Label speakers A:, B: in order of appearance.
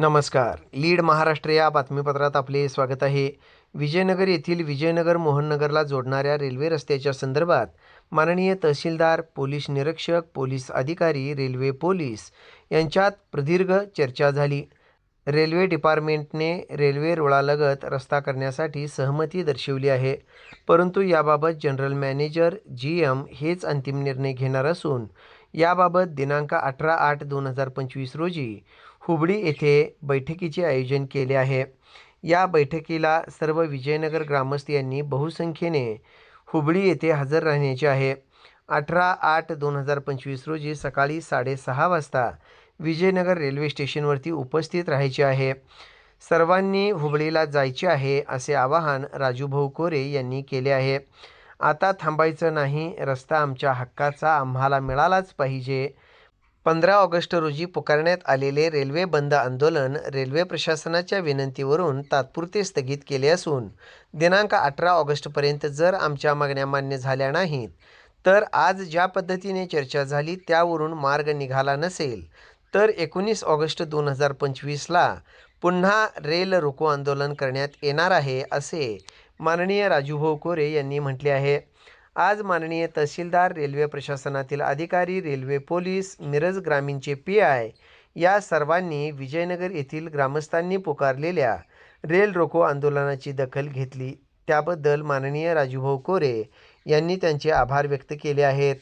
A: नमस्कार. लीड महाराष्ट्र या बातमीपत्रात आपले स्वागत आहे. विजयनगर येथील विजयनगर मोहननगरला जोडणाऱ्या रेल्वे रस्त्याच्या संदर्भात माननीय तहसीलदार पोलीस निरीक्षक पोलीस अधिकारी रेल्वे पोलीस यांच्यात प्रदीर्घ चर्चा झाली. रेल्वे डिपार्टमेंटने रेल्वे रुळालगत रस्ता करण्यासाठी सहमती दर्शवली आहे. परंतु याबाबत जनरल मॅनेजर जी एम हेच अंतिम निर्णय घेणार असून याबाबत दिनांक अठरा आठ दोन हजार पंचवीस रोजी हुबळी येथे बैठकीचे आयोजन केले आहे. या बैठकीला सर्व विजयनगर ग्रामस्थ यांनी बहुसंख्येने हुबळी येथे हजर राहण्याचे आहे. अठरा आठ दोन हजार पंचवीस रोजी सकाळी साडेसहा वाजता विजयनगर रेल्वे स्टेशनवरती उपस्थित राहायचे आहे. सर्वांनी हुबळीला जायचे आहे असे आवाहन राजूभाऊ कोरे यांनी केले आहे. आता थांबायचं नाही रस्ता आमच्या हक्काचा आम्हाला मिळालाच पाहिजे पंधरा ऑगस्ट रोजी पुकारण्यात आलेले रेल्वे बंद आंदोलन रेल्वे प्रशासनाच्या विनंतीवरून तात्पुरते स्थगित केले असून दिनांक अठरा ऑगस्टपर्यंत जर आमच्या मागण्या मान्य झाल्या नाहीत तर आज ज्या पद्धतीने चर्चा झाली त्यावरून मार्ग निघाला नसेल तर एकोणीस ऑगस्ट दोन हजार पंचवीसला पुन्हा रेल रोको आंदोलन करण्यात येणार आहे असे माननीय राजूभाऊ कोरे यांनी म्हटले आहे. आज माननीय तहसीलदार रेल्वे प्रशासनातील अधिकारी रेल्वे पोलीस मिरज ग्रामीणचे पी आय या सर्वांनी विजयनगर येथील ग्रामस्थांनी पुकारलेल्या रेल रोको आंदोलनाची दखल घेतली. त्याबद्दल माननीय राजूभाऊ कोरे यांनी त्यांचे आभार व्यक्त केले आहेत.